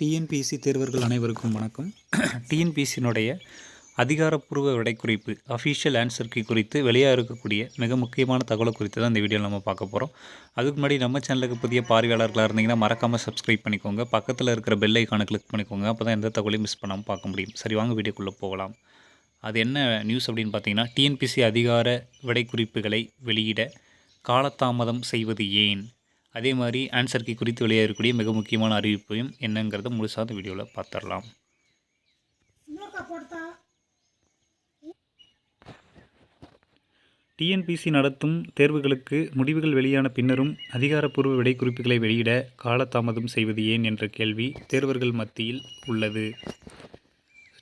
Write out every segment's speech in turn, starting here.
TNPSC தேர்வர்கள் அனைவருக்கும் வணக்கம். டிஎன்பிஎஸ்சியினுடைய அதிகாரப்பூர்வ விடைக்குறிப்பு அஃபீஷியல் ஆன்சர் கீ குறித்து வெளியாக இருக்கக்கூடிய மிக முக்கியமான தகவலை குறித்து தான் இந்த வீடியோவில் நம்ம பார்க்க போகிறோம் அதுக்கு முன்னாடி நம்ம சேனலுக்கு புதிய பார்வையாளர்களாக இருந்தீங்கன்னா மறக்காமல் சப்ஸ்கிரைப் பண்ணிக்கோங்க. பக்கத்தில் இருக்கிற பெல் ஐக்கானை கிளிக் பண்ணிக்கோங்க. அப்போ தான் எந்த தகவலையும் மிஸ் பண்ணாமல் பார்க்க முடியும். சரி வாங்க வீடியோக்குள்ளே போகலாம். அது என்ன நியூஸ் அப்படின்னு பார்த்தீங்கன்னா டிஎன்பிசி அதிகார விடைக்குறிப்புகளை வெளியிட காலதாமதம் செய்வது ஏன்? அதே மாதிரி ஆன்சர் கீ குறித்து வெளியாக இருக்கக்கூடிய மிக முக்கியமான அறிவிப்பையும் என்னங்கிறத முழுசாக அந்த வீடியோவில் பார்த்துடலாம். டிஎன்பிசி நடத்தும் தேர்வுகளுக்கு முடிவுகள் வெளியான பின்னரும் அதிகாரப்பூர்வ விடைக்குறிப்புகளை வெளியிட காலதாமதம் செய்வது ஏன் என்ற கேள்வி தேர்வர்கள் மத்தியில் உள்ளது.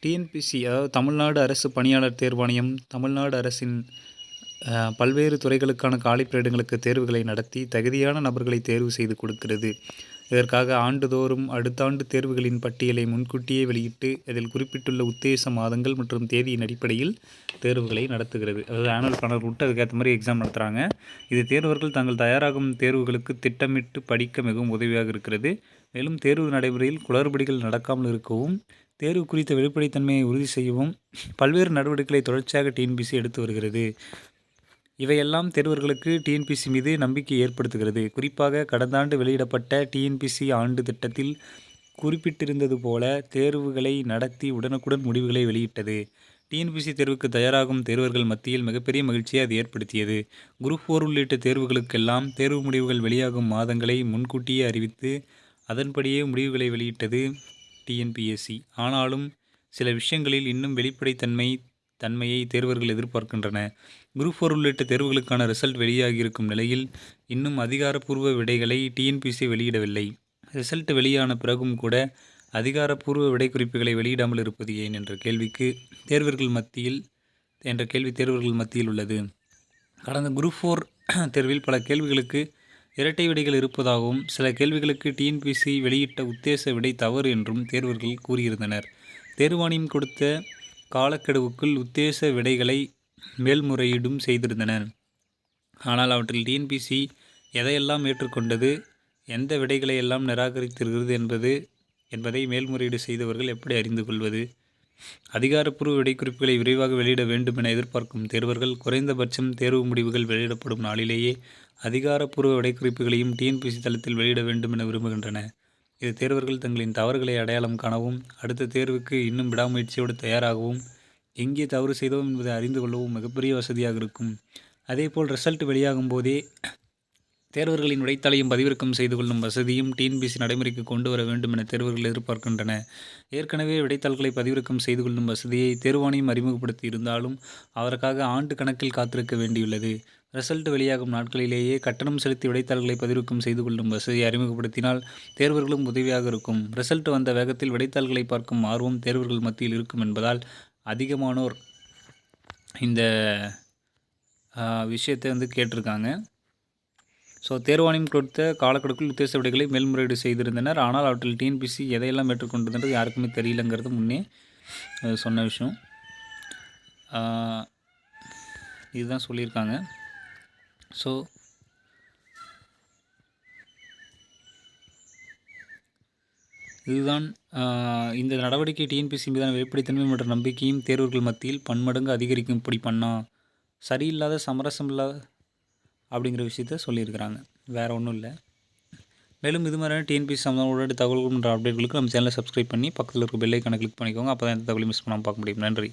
டிஎன்பிசி அதாவது தமிழ்நாடு அரசு பணியாளர் தேர்வாணையம் தமிழ்நாடு அரசின் பல்வேறு துறைகளுக்கான காலிப்பணியிடங்களுக்கு தேர்வுகளை நடத்தி தகுதியான நபர்களை தேர்வு செய்து கொடுக்கிறது. இதற்காக ஆண்டுதோறும் அடுத்த ஆண்டு தேர்வுகளின் பட்டியலை முன்கூட்டியே வெளியிட்டு அதில் குறிப்பிட்டுள்ள உத்தேச மாதங்கள் மற்றும் தேதியின் அடிப்படையில் தேர்வுகளை நடத்துகிறது. அதாவது ஆனுவல் பிளானர் விட்டு அதுக்கேற்ற மாதிரி எக்ஸாம் நடத்துகிறாங்க இது தேர்வர்கள் தாங்கள் தயாராகும் தேர்வுகளுக்கு திட்டமிட்டு படிக்க மிகவும் உதவியாக இருக்கிறது. மேலும் தேர்வு நடைமுறையில் குளறுபடிகள் நடக்காமல் இருக்கவும் தேர்வு குறித்த வெளிப்படைத்தன்மையை உறுதி செய்யவும் பல்வேறு நடவடிக்கைகளை தொடர்ச்சியாக டிஎன்பிசி எடுத்து வருகிறது. இவையெல்லாம் தேர்வர்களுக்கு டிஎன்பிசி மீது நம்பிக்கை ஏற்படுத்துகிறது. குறிப்பாக கடந்த ஆண்டு வெளியிடப்பட்ட டிஎன்பிசி ஆண்டு திட்டத்தில் குறிப்பிட்டிருந்தது போல தேர்வுகளை நடத்தி உடனுக்குடன் முடிவுகளை வெளியிட்டது. டிஎன்பிசி தேர்வுக்கு தயாராகும் தேர்வர்கள் மத்தியில் மிகப்பெரிய மகிழ்ச்சியை அது ஏற்படுத்தியது. குரூப் ஃபோர் உள்ளிட்ட தேர்வுகளுக்கெல்லாம் தேர்வு முடிவுகள் வெளியாகும் மாதங்களை முன்கூட்டியே அறிவித்து அதன்படியே முடிவுகளை வெளியிட்டது டிஎன்பிஎஸ்சி ஆனாலும் சில விஷயங்களில் இன்னும் வெளிப்படைத்தன்மை தன்மையை தேர்வர்கள் எதிர்பார்க்கின்றன. குரூப் ஃபோர் உள்ளிட்ட தேர்வுகளுக்கான ரிசல்ட் வெளியாகியிருக்கும் நிலையில் இன்னும் அதிகாரப்பூர்வ விடைகளை டிஎன்பிசி வெளியிடவில்லை. ரிசல்ட் வெளியான பிறகும் கூட அதிகாரப்பூர்வ விடைக்குறிப்புகளை வெளியிடாமல் இருப்பது ஏன் என்ற கேள்விக்கு தேர்வர்கள் மத்தியில் என்ற கேள்வி தேர்வர்கள் மத்தியில் உள்ளது. கடந்த குரூப் ஃபோர் தேர்வில் பல கேள்விகளுக்கு இரட்டை விடைகள் இருப்பதாகவும் சில கேள்விகளுக்கு டிஎன்பிசி வெளியிட்ட உத்தேச விடை தவறு என்றும் தேர்வர்கள் கூறியிருந்தனர். தேர்வாணையம் கொடுத்த காலக்கெடுவுக்குள் உத்தேச விடைகளை மேல்முறையீடும் செய்திருந்தனர். ஆனால் அவற்றில் டிஎன்பிசி எதையெல்லாம் ஏற்றுக்கொண்டது எந்த விடைகளை எல்லாம் நிராகரித்திருக்கிறது என்பது என்பதை மேல்முறையீடு செய்தவர்கள் எப்படி அறிந்து கொள்வது? அதிகாரப்பூர்வ விடைக்குறிப்புகளை விரைவாக வெளியிட வேண்டும் என எதிர்பார்க்கும் தேர்வர்கள் குறைந்தபட்சம் தேர்வு முடிவுகள் வெளியிடப்படும் நாளிலேயே அதிகாரப்பூர்வ விடைக்குறிப்புகளையும் டிஎன்பிசி தளத்தில் வெளியிட வேண்டும் என விரும்புகின்றன இது தேர்வர்கள் தங்களின் தவறுகளை அடையாளம் காணவும் அடுத்த தேர்வுக்கு இன்னும் விடாமுயற்சியோடு தயாராகவும் எங்கே தவறு செய்தோம் என்பதை அறிந்து கொள்ளவும் மிகப்பெரிய வசதியாக இருக்கும். அதேபோல் ரிசல்ட் வெளியாகும் போதே தேர்வர்களின் விடைத்தாளையும் பதிவிறக்கம் செய்து கொள்ளும் வசதியும் டிஎன்பிசி நடைமுறைக்கு கொண்டு வர வேண்டும் என தேர்வர்கள் எதிர்பார்க்கின்றன. ஏற்கனவே விடைத்தாள்களை பதிவிறக்கம் செய்து கொள்ளும் வசதியை தேர்வாணையம் அறிமுகப்படுத்தி இருந்தாலும் அவருக்காக ஆண்டு கணக்கில் காத்திருக்க வேண்டியுள்ளது. ரிசல்ட் வெளியாகும் நாட்களிலேயே கட்டணம் செலுத்தி விடைத்தாள்களை பதிவிறக்கம் செய்து கொள்ளும் வசதியை அறிமுகப்படுத்தினால் தேர்வர்களும் உதவியாக இருக்கும். ரிசல்ட் வந்த வேகத்தில் விடைத்தாள்களை பார்க்கும் ஆர்வம் தேர்வர்கள் மத்தியில் இருக்கும் என்பதால் அதிகமானோர் இந்த விஷயத்தை வந்து கேட்டிருக்காங்க. ஸோ தேர்வாணையம் கொடுத்த காலக்கெடுக்குள் உத்தேச விடைகளை மேல்முறையீடு செய்திருந்தனர். ஆனால் அவற்றில் டிஎன்பிசி எதையெல்லாம் ஏற்றுக்கொண்டிருந்தது யாருக்குமே தெரியலங்கிறது முன்னே சொன்ன விஷயம். இதுதான் சொல்லியிருக்காங்க. ஸோ இதுதான் இந்த நடவடிக்கை டிஎன்பிசி மீதான வெளிப்படைத்தன்மை மற்றும் நம்பிக்கையும் தேர்வர்கள் மத்தியில் பன்மடங்கு அதிகரிக்கும். இப்படி பண்ணா சரியில்லாத சமரசம் இல்லாத அப்படிங்கிற விஷயத்த சொல்லியிருக்கிறாங்க. வேறு ஒன்றும் இல்லை. மேலும் இது மாதிரியான டிஎன்பிசி சம்மந்தம் உடனடி தகவல்கள் மற்றும் அப்டேட்களுக்கு நம்ம சேனலை சப்ஸ்கிரைப் பண்ணி பக்கத்தில் இருக்க பெல்லைக்கான கிளிக் பண்ணிக்கோங்க. அப்போ தான் எந்த தகவலையும் மிஸ் பண்ணாமல் பார்க்க முடியும். நன்றி.